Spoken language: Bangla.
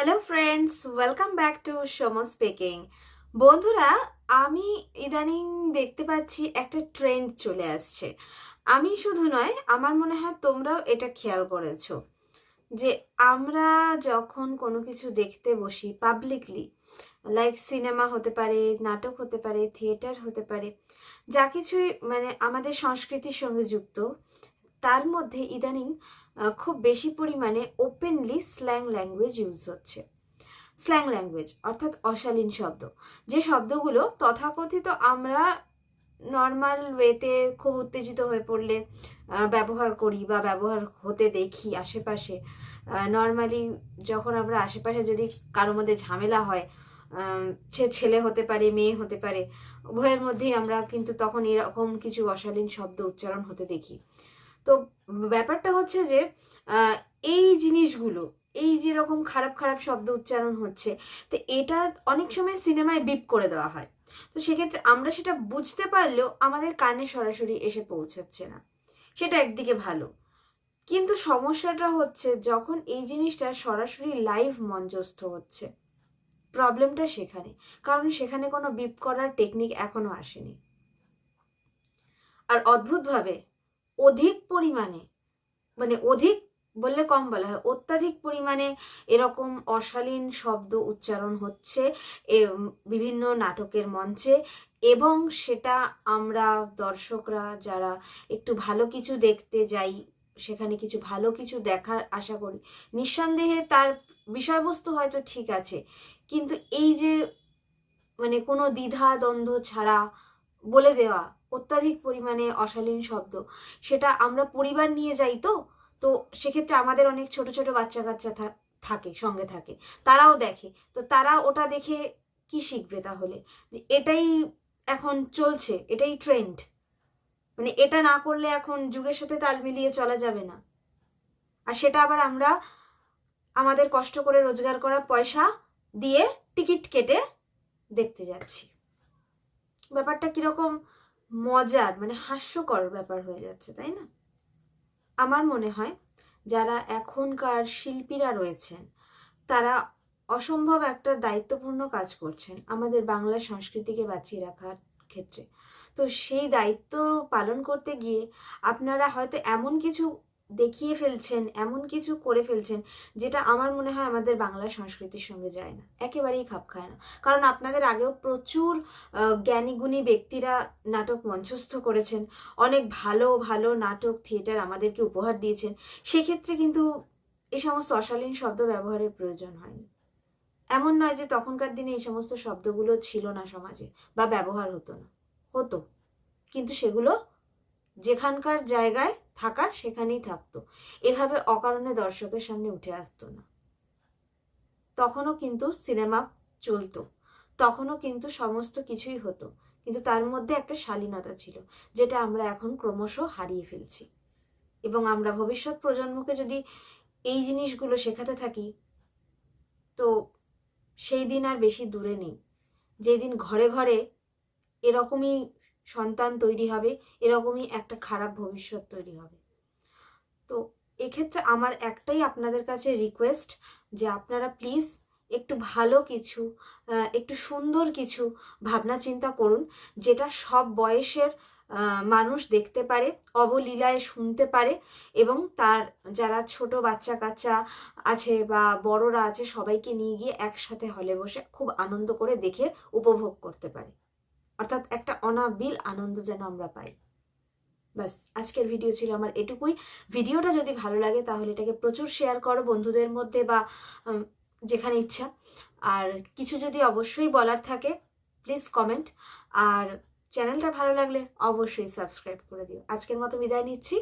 Hello friends welcome back to Somo speaking বন্ধুরা, আমি ইদানিং দেখতে পাচ্ছি একটা ট্রেন্ড চলে আসছে। আমি শুধু নয়, আমার মনে হয় তোমরাও এটা খেয়াল করেছ যে আমরা যখন কোনো কিছু দেখতে বসি পাবলিকলি লাইক সিনেমা হতে পারে, নাটক হতে পারে থিয়েটার হতে পারে, যা কিছুই মানে আমাদের সংস্কৃতির সঙ্গে যুক্ত তার মধ্যে ইদানিং খুব বেশি পরিমাণে ওপেনলি স্ল্যাং ল্যাঙ্গুয়েজ ইউজ হচ্ছে। স্ল্যাং ল্যাঙ্গুয়েজ অর্থাৎ অশালীন শব্দ। যে শব্দগুলো তথাকথিত আমরা নর্মাল ওয়েতে খুব উত্তেজিত হয়ে পড়লে ব্যবহার করি বা ব্যবহার হতে দেখি আশেপাশে নর্মালি যখন আমরা আশেপাশে যদি কারোর মধ্যে ঝামেলা হয় সে ছেলে হতে পারে, মেয়ে হতে পারে, উভয়ের মধ্যেই আমরা কিন্তু তখন এরকম কিছু অশালীন শব্দ উচ্চারণ হতে দেখি। তো ব্যাপারটা হচ্ছে যে এই জিনিসগুলো, এই যে রকম খারাপ খারাপ শব্দ উচ্চারণ হচ্ছে, তো এটা অনেক সময় সিনেমায় বিপ করে দেওয়া হয়। তো সেক্ষেত্রে আমরা সেটা বুঝতে পারলেও আমাদের কানে সরাসরি এসে পৌঁছাচ্ছে না। সেটা একদিকে ভালো। কিন্তু সমস্যাটা হচ্ছে যখন এই জিনিসটা সরাসরি লাইভ মঞ্চস্থ হচ্ছে প্রবলেমটা সেখানে। কারণ সেখানে কোনো বিপ করার টেকনিক এখনও আসেনি। আর অদ্ভুতভাবে অধিক পরিমাণে মানে অধিক বললে কম বলা হয়, অত্যাধিক পরিমাণে এরকম অশালীন শব্দ উচ্চারণ হচ্ছে বিভিন্ন নাটকের মঞ্চে এবং সেটা আমরা দর্শকরা যারা একটু ভালো কিছু দেখতে যাই, সেখানে কিছু ভালো কিছু দেখার আশা করি, নিঃসন্দেহে তার বিষয়বস্তু হয়তো ঠিক আছে, কিন্তু এই যে মানে কোনো দ্বিধা দ্বন্দ্ব ছাড়া বলে দেওয়া অত্যাধিক পরিমাণে অশালীন শব্দ। সেটা আমরা পরিবার নিয়ে যাই তো? তো সেক্ষেত্রে আমাদের অনেক ছোট ছোট বাচ্চা কাচ্চা থাকে, সঙ্গে থাকে। তারাও দেখে। তো তারা ওটা দেখে কি শিখবে তাহলে? যে এটাই এখন চলছে, এটাই ট্রেন্ড মানে এটা না করলে এখন যুগের সাথে তাল মিলিয়ে চলা যাবে না। আর সেটা আবার আমরা আমাদের কষ্ট করে রোজগার করা পয়সা দিয়ে টিকিট কেটে দেখতে যাচ্ছি। ব্যাপারটা কীরকম মজার মানে হাস্যকর ব্যাপার হয়ে যাচ্ছে, তাই না? আমার মনে হয় যারা এখনকার শিল্পীরা রয়েছেন, তারা অসম্ভব একটা দায়িত্বপূর্ণ কাজ করছেন আমাদের বাংলা সংস্কৃতিকে বাঁচিয়ে রাখার ক্ষেত্রে। তো সেই দায়িত্ব পালন করতে গিয়ে আপনারা হয়তো এমন কিছু দেখিয়ে ফেলছেন, এমন কিছু করে ফেলছেন, যেটা আমার মনে হয় আমাদের বাংলা সংস্কৃতির সঙ্গে যায় না। একেবারেই খাপ খায় না। কারণ আপনাদের আগেও প্রচুর জ্ঞানীগুণী ব্যক্তিরা নাটক মঞ্চস্থ করেছেন। অনেক ভালো ভালো নাটক থিয়েটার আমাদেরকে উপহার দিয়েছেন। সেক্ষেত্রে কিন্তু এই সমস্ত অশালীন শব্দ ব্যবহারের প্রয়োজন হয়নি। এমন নয় যে তখনকার দিনে এই সমস্ত শব্দগুলো ছিল না সমাজে বা ব্যবহার হতো না। হতো। কিন্তু সেগুলো যেখানকার জায়গায় থাকার সেখানেই থাকতো। এভাবে অকারণে দর্শকের সামনে উঠে আসতো না। তখনও কিন্তু সিনেমা চলতো। তখনও কিন্তু সমস্ত কিছুই হতো। কিন্তু তার মধ্যে একটা শালীনতা ছিল, যেটা আমরা এখন ক্রমশ হারিয়ে ফেলছি। এবং আমরা ভবিষ্যৎ প্রজন্মকে যদি এই জিনিসগুলো শেখাতে থাকি, তো সেই দিন আর বেশি দূরে নেই। যেদিন ঘরে ঘরে এরকমই সন্তান তৈরি হবে, এরকমই একটা খারাপ ভবিষ্যৎ তৈরি হবে। তো এক্ষেত্রে আমার একটাই আপনাদের কাছে রিকোয়েস্ট যে আপনারা প্লিজ একটু ভালো কিছু একটু সুন্দর কিছু ভাবনা চিন্তা করুন, যেটা সব বয়সের মানুষ দেখতে পারে, অবলীলায় শুনতে পারে এবং তার যারা ছোট বাচ্চা কাচ্চা আছে বা বড়রা আছে সবাইকে নিয়ে গিয়ে একসাথে হলে বসে খুব আনন্দ করে দেখে, উপভোগ করতে পারে। অর্থাৎ একটা অনাবিল আনন্দ যেন আমরা পাই। ব্যাস, আজকের ভিডিও ছিল আমার এটুকুই। ভিডিওটা যদি ভালো লাগে, তাহলে এটাকে প্রচুর শেয়ার করো বন্ধুদের মধ্যে বা যেখানে ইচ্ছা। আর কিছু যদি অবশ্যই বলার থাকে প্লিজ কমেন্ট আর চ্যানেলটা ভালো লাগলে অবশ্যই সাবস্ক্রাইব করে দিও। আজকের মতো বিদায় নিচ্ছি।